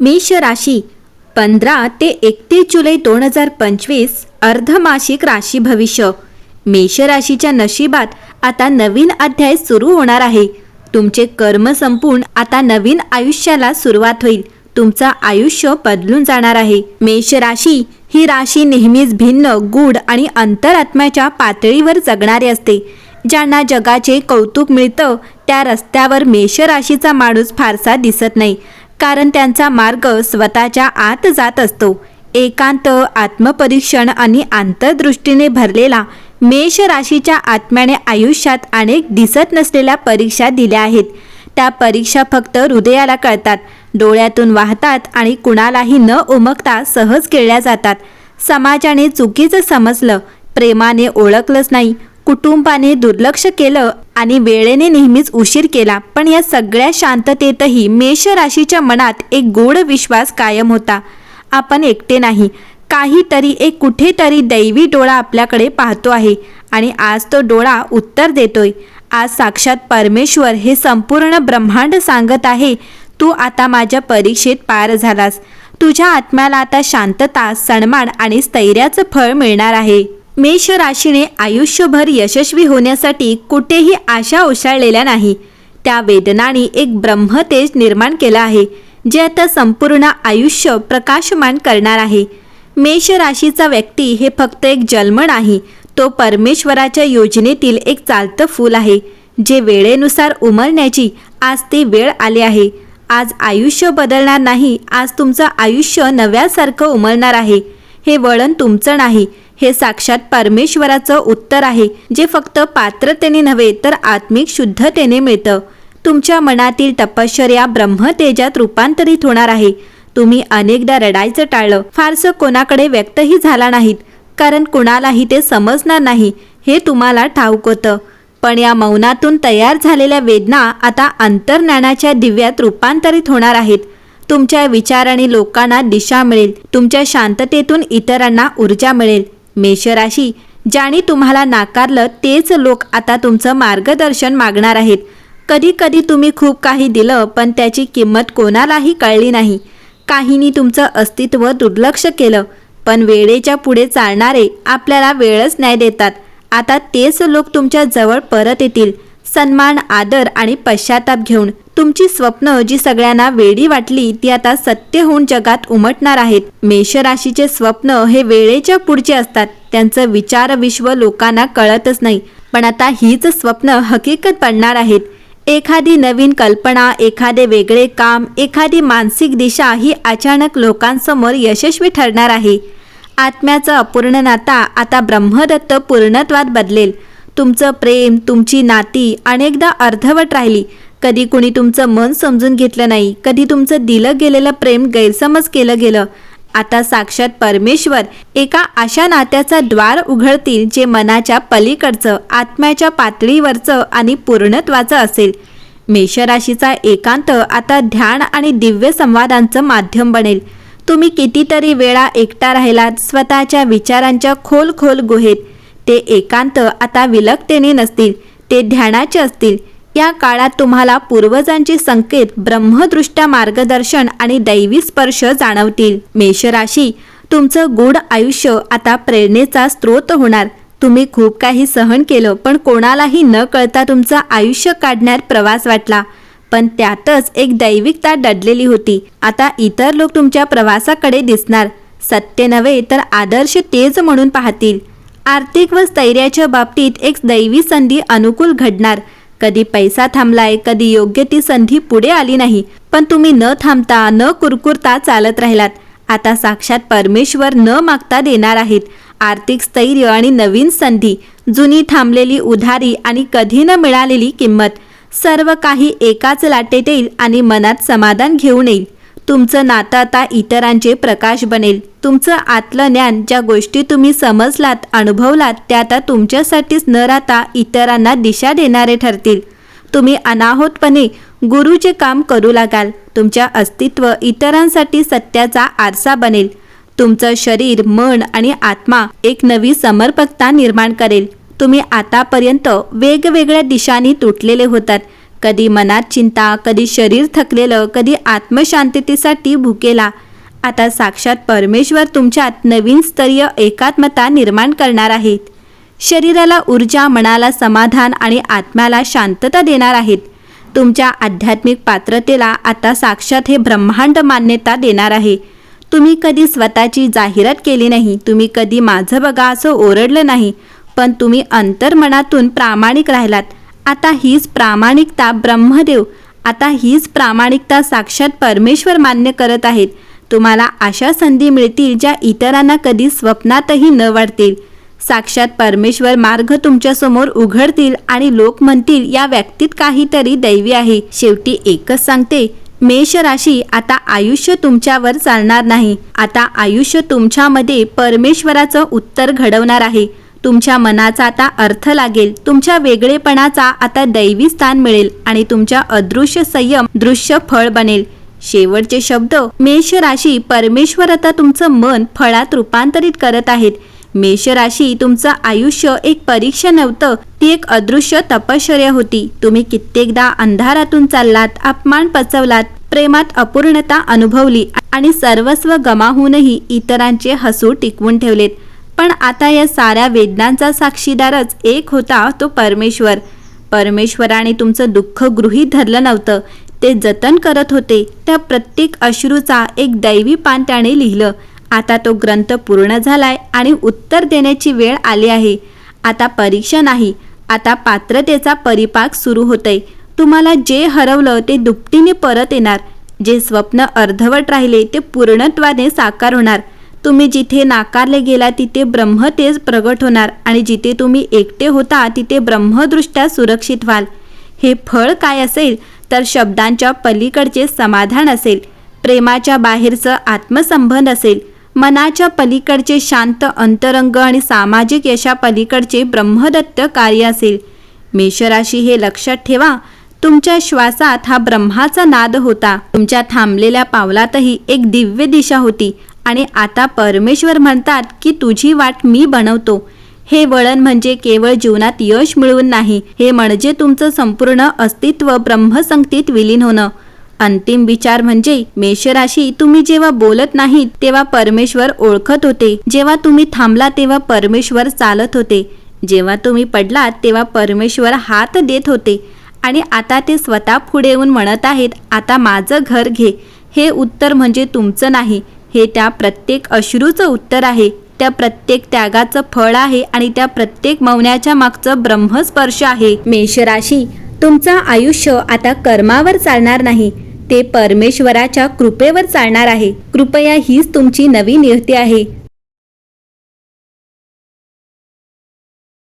मेष राशी पंधरा ते एकतीस जुलै दोन हजार पंचवीस अर्धमासिक राशी भविष्य. मेष राशीच्या नशिबात आता नवीन अध्याय सुरू होणार आहे. तुमचे कर्म संपून आता नवीन आयुष्याला सुरुवात होईल. तुमचं आयुष्य बदलून जाणार आहे. मेष राशी ही राशी नेहमीच भिन्न गूढ आणि अंतरात्म्याच्या पातळीवर जगणारी असते. ज्यांना जगाचे कौतुक मिळतं त्या रस्त्यावर मेष राशीचा माणूस फारसा दिसत नाही. कारण त्यांचा मार्ग स्वतःच्या आत जात असतो. एकांत आत्मपरीक्षण आणि आंतरदृष्टीने भरलेला मेष राशीच्या आत्म्याने आयुष्यात अनेक दिसत नसलेल्या परीक्षा दिल्या आहेत. त्या परीक्षा फक्त हृदयाला कळतात. डोळ्यातून वाहतात आणि कुणालाही न उमगता सहज केल्या जातात. समाजाने चुकीचं समजलं प्रेमाने ओळखलंच नाही कुटुंबाने दुर्लक्ष केलं आणि वेळेने नेहमीच उशीर केला. पण या सगळ्या शांततेतही मेष राशीच्या मनात एक गोड विश्वास कायम होता. आपण एकटे नाही. काहीतरी एक कुठेतरी दैवी डोळा आपल्याकडे पाहतो आहे आणि आज तो डोळा उत्तर देतोय. आज साक्षात परमेश्वर हे संपूर्ण ब्रह्मांड सांगत आहे तू आता माझ्या परीक्षेत पार झालास. तुझ्या आत्म्याला आता शांतता सन्मान आणि स्थैर्याचं फळ मिळणार आहे. मेष राशीने आयुष्यभर यशस्वी होण्यासाठी कुठेही आशा ओसाळलेल्या नाही. त्या वेदनाने एक ब्रह्मतेज निर्माण केलं आहे जे आता संपूर्ण आयुष्य प्रकाशमान करणार आहे. मेष राशीचा व्यक्ती हे फक्त एक जन्म नाही तो परमेश्वराच्या योजनेतील एक चालतं फूल आहे जे वेळेनुसार उमलण्याची आज ते वेळ आली आहे. आज आयुष्य बदलणार नाही आज तुमचं आयुष्य नव्यासारखं उमलणार आहे. हे वळण तुमचं नाही हे साक्षात परमेश्वराचं उत्तर आहे जे फक्त पात्रतेने नव्हे तर आत्मिक शुद्धतेने मिळतं. तुमच्या मनातील तपश्चर्या ब्रह्मतेजात रूपांतरित होणार आहे. तुम्ही अनेकदा रडायचं टाळलं. फारसं कोणाकडे व्यक्तही झाला नाहीत कारण कुणालाही ते समजणार नाही हे तुम्हाला ठाऊक होतं पण या मौनातून तयार झालेल्या वेदना आता अंतर्ज्ञानाच्या दिव्यात रूपांतरित होणार आहेत. तुमच्या विचाराने लोकांना दिशा मिळेल. तुमच्या शांततेतून इतरांना ऊर्जा मिळेल. मेषराशी ज्याने तुम्हाला नाकारलं तेच लोक आता तुमचं मार्गदर्शन मागणार आहेत. कधी कधी तुम्ही खूप काही दिलं पण त्याची किंमत कोणालाही कळली नाही. काहींनी तुमचं अस्तित्व दुर्लक्ष केलं पण वेळेच्या पुढे चालणारे आपल्याला वेळच नाही देतात. आता तेच लोक तुमच्या जवळ परत येतील. सन्मान आदर आणि पश्चाताप घेऊन तुमची स्वप्न जी सगळ्यांना वेडी वाटली ती आता सत्य होऊन जगात उमटणार आहेत. मेष राशीचे स्वप्न हे वेळेच्या पुढचे असतात. त्यांचं विचार विश्व लोकांना कळतच नाही. पण आता हीच स्वप्न हकीकत बनणार आहेत. एखादी नवीन कल्पना एखादे वेगळे काम एखादी मानसिक दिशा ही अचानक लोकांसमोर यशस्वी ठरणार आहे. आत्म्याचं अपूर्ण नाता आता ब्रह्मदत्त पूर्णत्वात बदलेल. तुमचं प्रेम तुमची नाती अनेकदा अर्धवट राहिली. कधी कुणी तुमचं मन समजून घेतलं नाही कधी तुमचं दिलं गेलेलं प्रेम गैरसमज केलं गेलं. आता साक्षात परमेश्वर एका अशा नात्याचा द्वार उघडतील जे मनाच्या पलीकडचं आत्म्याच्या पातळीवरचं आणि पूर्णत्वाचं असेल. मेषराशीचा एकांत आता ध्यान आणि दिव्य संवादांचं माध्यम बनेल. तुम्ही कितीतरी वेळा एकटा राहिलात स्वतःच्या विचारांच्या खोल खोल गुहेत. ते एकांत आता विलगतेने नसतील ते ध्यानाचे असतील. या काळात तुम्हाला पूर्वजांचे संकेत ब्रह्मदृष्ट्या मार्गदर्शन आणि दैवी स्पर्श जाणवतील. मेषराशी तुमचं गूढ आयुष्य आता प्रेरणेचा स्रोत होणार. तुम्ही खूप काही सहन केलं पण कोणालाही न कळता तुमचं आयुष्य काढण्यात प्रवास वाटला. पण त्यातच एक दैविकता दडलेली होती. आता इतर लोक तुमच्या प्रवासाकडे दिसणार. सत्य नव्हे तर आदर्श तेज म्हणून पाहतील. आर्थिक व स्थैर्याच्या बाबतीत एक दैवी संधी अनुकूल घडणार. कधी पैसा थांबलाय कधी योग्य ती संधी पुढे आली नाही. पण तुम्ही न थांबता न कुरकुरता चालत राहिलात. आता साक्षात परमेश्वर न मागता देणार आहेत. आर्थिक स्थैर्य आणि नवीन संधी जुनी थांबलेली उधारी आणि कधी न मिळालेली किंमत सर्व काही एकाच लाटेत येईल आणि मनात समाधान घेऊन येईल. तुमचं नातं आता इतरांचे प्रकाश बनेल. तुमचं आतलं ज्ञान ज्या गोष्टी तुम्ही समजलात अनुभवलात त्या आता तुमच्यासाठीच न राहता इतरांना दिशा देणारे ठरतील. तुम्ही अनाहोतपणे गुरुचे काम करू लागाल. तुमच्या अस्तित्व इतरांसाठी सत्याचा आरसा बनेल. तुमचं शरीर मन आणि आत्मा एक नवी समर्पकता निर्माण करेल. तुम्ही आतापर्यंत वेगवेगळ्या दिशांनी तुटलेले होतात. कधी मनात चिंता कधी शरीर थकलेलं कधी आत्मशांततेसाठी भुकेला. आता साक्षात परमेश्वर तुमच्यात नवीन स्तरीय एकात्मता निर्माण करणार आहेत. शरीराला ऊर्जा मनाला समाधान आणि आत्म्याला शांतता देणार आहेत. तुमच्या आध्यात्मिक पात्रतेला आता साक्षात हे ब्रह्मांड मान्यता देणार आहे. तुम्ही कधी स्वतःची जाहिरात केली नाही तुम्ही कधी माझं बघा असं ओरडलं नाही पण तुम्ही अंतर्मनातून प्रामाणिक राहिलात. आता हीच प्रामाणिकता ब्रह्मदेव आता हीच प्रामाणिकता साक्षात परमेश्वर मान्य करत आहेत. तुम्हाला अशा संधी मिळतील ज्या इतरांना कधी स्वप्नातही न वाटतील साक्षात परमेश्वर मार्ग तुमच्यासमोर उघडतील आणि लोक म्हणतील या व्यक्तीत काहीतरी दैवी आहे. शेवटी एकच सांगते मेष राशी आता आयुष्य तुमच्यावर चालणार नाही. आता आयुष्य तुमच्यामध्ये परमेश्वराचं उत्तर घडवणार आहे. तुमच्या मनाचा आता अर्थ लागेल. तुमच्या वेगळेपणाचा आता दैवी स्थान मिळेल आणि तुमच्या अदृश्य संयम दृश्य फळ बनेल. शेवटचे शब्द मेष राशी परमेश्वर आता तुमचं मन फळात रूपांतरित करत आहेत. मेष राशी तुमचं आयुष्य एक परीक्षा नव्हतं ती एक अदृश्य तपश्चर्या होती. तुम्ही कित्येकदा अंधारातून चाललात अपमान पचवलात प्रेमात अपूर्णता अनुभवली आणि सर्वस्व गमाहूनही इतरांचे हसू टिकवून ठेवलेत. पण आता या साऱ्या वेदनांचा साक्षीदारच एक होता तो परमेश्वर. परमेश्वराने तुमचं दुःख गृहीत धरलं नव्हतं. ते जतन करत होते. त्या प्रत्येक अश्रूचा एक दैवी पान त्याने लिहिलं. आता तो ग्रंथ पूर्ण झालाय आणि उत्तर देण्याची वेळ आली आहे. आता परीक्षा नाही. आता पात्रतेचा परिपाक सुरू होतय. तुम्हाला जे हरवलं ते दुपटीने परत येणार. जे स्वप्न अर्धवट राहिले ते पूर्णत्वाने साकार होणार. तुम्ही जिथे नाकारले गेला तिथे ब्रह्मतेज प्रगट होणार आणि जिथे तुम्ही एकटे होता तिथे ब्रह्मदृष्ट्या सुरक्षित व्हाल. हे फळ काय असेल? तर शब्दांच्या पलीकडचे समाधान असेल. प्रेमाच्या बाहेरचं आत्मसंबंध असेल. मनाच्या पलीकडचे शांत अंतरंग आणि सामाजिक यशा पलीकडचे ब्रह्मदत्त कार्य असेल. मेषराशी हे लक्षात ठेवा तुमच्या श्वासात हा ब्रह्माचा नाद होता. तुमच्या थांबलेल्या पावलातही एक दिव्य दिशा होती. आणि आता परमेश्वर म्हणतात की तुझी वाट मी बनवतो. हे वळण म्हणजे केवळ जीवनात यश मिळवून नाही हे म्हणजे तुमचं संपूर्ण अस्तित्व ब्रह्मसंगतीत विलीन होणं. अंतिम विचार म्हणजे मेषराशी तुम्ही जेव्हा बोलत नाही तेव्हा परमेश्वर ओळखत होते. जेव्हा तुम्ही थांबला तेव्हा परमेश्वर चालत होते. जेव्हा तुम्ही पडलात तेव्हा परमेश्वर हात देत होते. आणि आता ते स्वतः पुढे येऊन म्हणत आहेत आता माझं घर घे. हे उत्तर म्हणजे तुमचं नाही. हे त्या प्रत्येक अश्रूचं उत्तर आहे. त्या प्रत्येक त्यागाचं फळ आहे आणि त्या प्रत्येक मौन्याच्या मागचं ब्रह्मस्पर्श आहे. मेषराशी तुमचं आयुष्य आता कर्मावर चालणार नाही. ते परमेश्वराच्या कृपेवर चालणार आहे. कृपया हीच तुमची नवी नियती आहे.